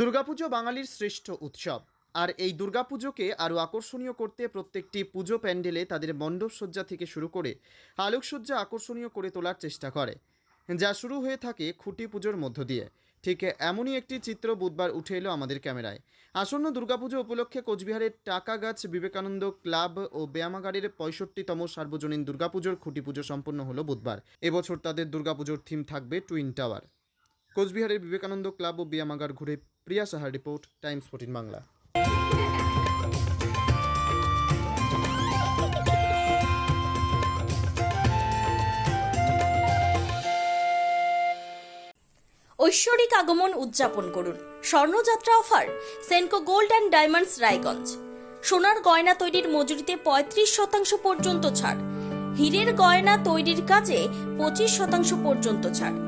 দুর্গাপুজো বাঙালির শ্রেষ্ঠ উৎসব। আর এই দুর্গাপুজোকে আরও আকর্ষণীয় করতে প্রত্যেকটি পুজো প্যান্ডেলে তাদের মণ্ডপসজ্জা থেকে শুরু করে আলোকসজ্জা আকর্ষণীয় করে তোলার চেষ্টা করে। যা শুরু হয়ে থাকে খুঁটি পুজোর মধ্য দিয়ে। ঠিক এমনই একটি চিত্র বুধবার উঠে এলো আমাদের ক্যামেরায়। আসন্ন দুর্গাপুজো উপলক্ষে কোচবিহারের টাকাগাছ বিবেকানন্দ ক্লাব ও ব্যায়ামাগারের পঁয়ষট্টিতম সার্বজনীন দুর্গাপুজোর খুঁটি পুজো সম্পন্ন হলো বুধবার। এবছর তাদের দুর্গাপুজোর থিম থাকবে টুইন টাওয়ার কোচবিহারের বিবেকানন্দ ক্লাব ও ব্যায়ামাগার ঘুরে প্রিয়া সাহার রিপোর্ট, টাইমস ফোর্টিন বাংলা। ঐশ্বরিক আগমন উদযাপন করুন। স্বর্ণযাত্রা offer, Senco gold and diamonds Raiganj. সোনার গয়না তৈরির মজুরিতে পঁয়ত্রিশ শতাংশ পর্যন্ত ছাড়। হীরের গয়না তৈরির কাজে পঁচিশ শতাংশ পর্যন্ত ছাড়।